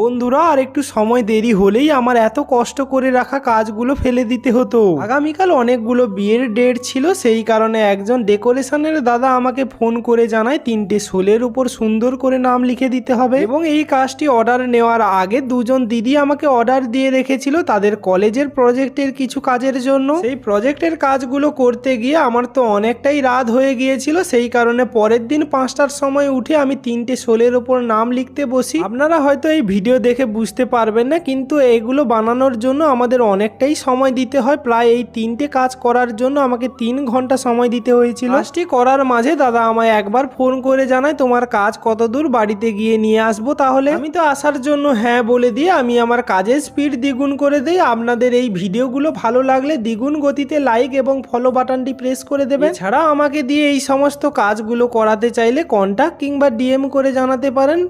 বন্ধুরা, আর একটু সময় দেরি হলেই আমার এত কষ্ট করে রাখা কাজগুলো ফেলে দিতে হতো। আগামীকাল অনেকগুলো বিয়ের ডেট ছিল, সেই কারণে একজন ডেকোরেশনের দাদা আমাকে ফোন করে জানায়, তিনটে শোলের উপর সুন্দর করে নাম লিখে দিতে হবে। এবং এই কাজটি অর্ডার নেওয়ার আগে দুজন দিদি আমাকে অর্ডার দিয়ে রেখেছিল তাদের কলেজের প্রজেক্টের কিছু কাজের জন্য। সেই প্রজেক্টের কাজগুলো করতে গিয়ে আমার তো অনেকটাই রাত হয়ে গিয়েছিল, সেই কারণে পরের দিন পাঁচটার সময় উঠে আমি তিনটে শোলের উপর নাম লিখতে বসি। আপনারা হয়তো এই ভিডিও দেখে বুঝতে পারবেন না, কিন্তু এগুলো বানানোর জন্য আমাদের অনেকটাই সময় দিতে হয়। প্রায় এই তিনটে কাজ করার জন্য আমাকে তিন ঘণ্টা সময় দিতে হয়েছিল। কাজটি করার মাঝে দাদা আমায় একবার ফোন করে জানায়, তোমার কাজ কত দূর বাড়িতে গিয়ে নিয়ে আসব তাহলে? আমি তো আসার জন্য হ্যাঁ বলে দিয়ে আমি আমার কাজের স্পিড দ্বিগুণ করে দিই। আপনাদের এই ভিডিওগুলো ভালো লাগলে দ্বিগুণ গতিতে লাইক এবং ফলো বাটনটি প্রেস করে দেবেন। ছাড়া আমাকে দিয়ে এই সমস্ত কাজগুলো করাতে চাইলে কন্ট্যাক্ট কিংবা ডিএম করে জানাতে পারেন।